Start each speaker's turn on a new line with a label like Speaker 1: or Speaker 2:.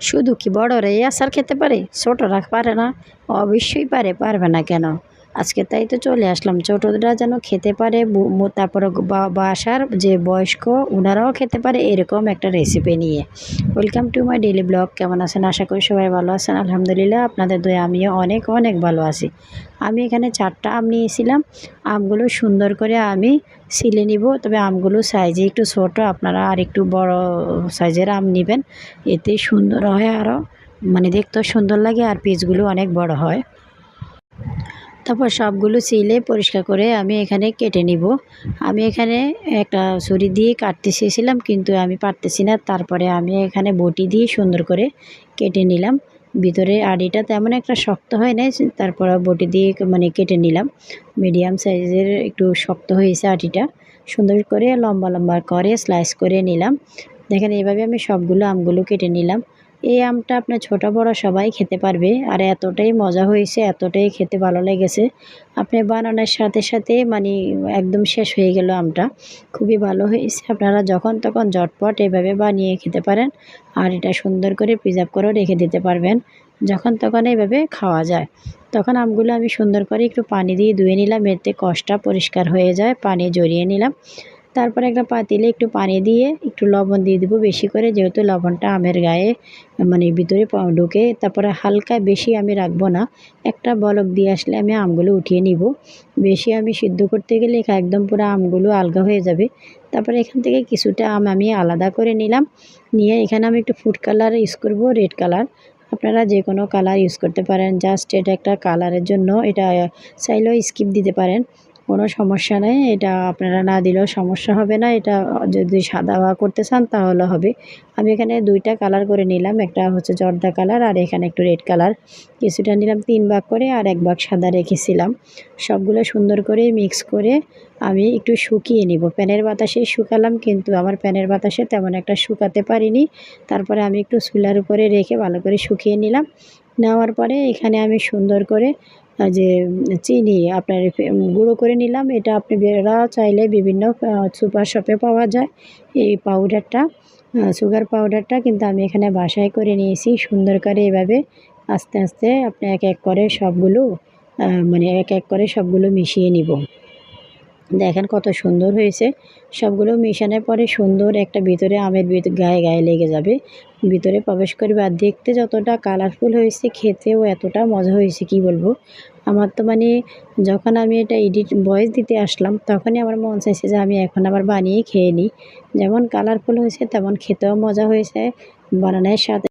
Speaker 1: শুধু কি বড়রা এই আচার খেতে পারে? ছোটরা পারে না। অবশ্যই পারে, পারবে না কেন? আজকে তাই তো চলে আসলাম। ছোটরা যেন খেতে পারে তারপরে বাসার যে বয়স্ক ওনারাও খেতে পারে এরকম একটা রেসিপি নিয়ে। Welcome to my daily blog কেমন আছেন? আশা করি সবাই ভালো আছেন। আলহামদুলিল্লাহ, আপনাদের দয়ে আমিও অনেক অনেক ভালো আছি। আমি এখানে চারটা আম নিয়েছিলাম। আমগুলো সুন্দর করে আমি ছিলে নিব। তবে আমগুলো সাইজে একটু ছোট, আপনারা আর একটু বড় সাইজের আম নেবেন। এতে সুন্দর হয় আরও মানে দেখতেও সুন্দর লাগে আর পিসগুলো অনেক বড় হয়। তারপর সবগুলো ছিলে পরিষ্কার করে আমি এখানে কেটে নিব। আমি এখানে একটা ছুরি দিয়ে কাটতে চেয়েছিলাম, কিন্তু আমি পারতেছি না। তারপরে আমি এখানে বটি দিয়ে সুন্দর করে কেটে নিলাম। ভিতরে আড়িটা তেমন একটা শক্ত হয় না তারপর বটি দিয়ে মানে কেটে নিলাম। মিডিয়াম সাইজের একটু শক্ত হয়েছে আটিটা। সুন্দর করে লম্বা লম্বা করে স্লাইস করে নিলাম। দেখেন এইভাবে আমি সবগুলো আমগুলো কেটে নিলাম। এই আমটা আপনার ছোট বড় সবাই খেতে পারবে, আর এতটাই মজা হয়েছে, এতটাই খেতে ভালো লেগেছে। আপনি বানানোর সাথে সাথে মানে একদম শেষ হয়ে গেল আমটা। খুবই ভালো হয়েছে। আপনারা যখন তখন ঝটপট এভাবে বানিয়ে খেতে পারেন, আর এটা সুন্দর করে প্রিজার্ভ করেও রেখে দিতে পারবেন, যখন তখন এইভাবে খাওয়া যায়। তখন আমগুলো আমি সুন্দর করে একটু পানি দিয়ে ধুয়ে নিলাম, এতে কষটা পরিষ্কার হয়ে যায়, পানি জড়িয়ে নিলাম। তারপরে একটা পাতিলে একটু পানি দিয়ে একটু লবণ দিয়ে দেবো বেশি করে, যেহেতু লবণটা আমের গায়ে মানে ভিতরে ঢুকে। তারপরে হালকা বেশি আমি রাখব না। একটা বলক দিয়ে আসলে আমি আমগুলো উঠিয়ে নিব। বেশি আমি সিদ্ধ করতে গেলে একদম পুরো আমগুলো আলগা হয়ে যাবে। তারপরে এখান থেকে কিছুটা আম আমি আলাদা করে নিলাম। নিয়ে এখানে আমি একটু ফুড কালার ইউজ করব রেড কালার আপনারা যে কোনো কালার ইউজ করতে পারেন। জাস্ট এটা একটা কালারের জন্য এটা চাইলেও স্কিপ দিতে পারেন। কোনো সমস্যা নেই, এটা আপনারা না দিলেও সমস্যা হবে না, এটা যদি সাদা করতে চান তাহলে হবে। আমি এখানে দুইটা কালার করে নিলাম, একটা হচ্ছে জর্দা কালার আর এখানে একটু রেড কালার কিছুটা নিলাম তিন ভাগ করে আর এক ভাগ সাদা রেখেছিলাম। সবগুলো সুন্দর করে মিক্স করে আমি একটু শুকিয়ে নিব। প্যানের বাতাসে শুকালাম কিন্তু আমার প্যানের বাতাসে তেমন একটা শুকাতে পারিনি। তারপরে আমি একটু চুলার উপরে রেখে ভালো করে শুকিয়ে নিলাম। নেওয়ার পরে এখানে আমি সুন্দর করে যে চিনি আপনার গুঁড়ো করে নিলাম, এটা আপনি বেড়া চাইলে বিভিন্ন সুপার শপে পাওয়া যায়। এই পাউডারটা সুগার পাউডারটা কিন্তু আমি এখানে বাসায় করে নিয়েছি, সুন্দর করে এভাবে আস্তে আস্তে আপনি এক এক করে সবগুলো মানে এক এক করে সবগুলো মিশিয়ে নিব। দেখেন কত সুন্দর হয়েছে। সবগুলো মিশানোর পরে সুন্দর একটা ভিতরে আমের গায়ে গায়ে লেগে যাবে। ভিতরে প্রবেশ করবে আর দেখতে যতটা কালারফুল হয়েছে, খেতেও এতটা মজা হয়েছে, কি বলব? আমার তো মানে যখন আমি এটা এডিট ভয়েস দিতে আসলাম, তখনই আমার মন চাইছে যে আমি এখন আবার বানিয়ে খেয়ে নিই। যেমন কালারফুল হয়েছে, তেমন খেতেও মজা হয়েছে। বানানোর সাথে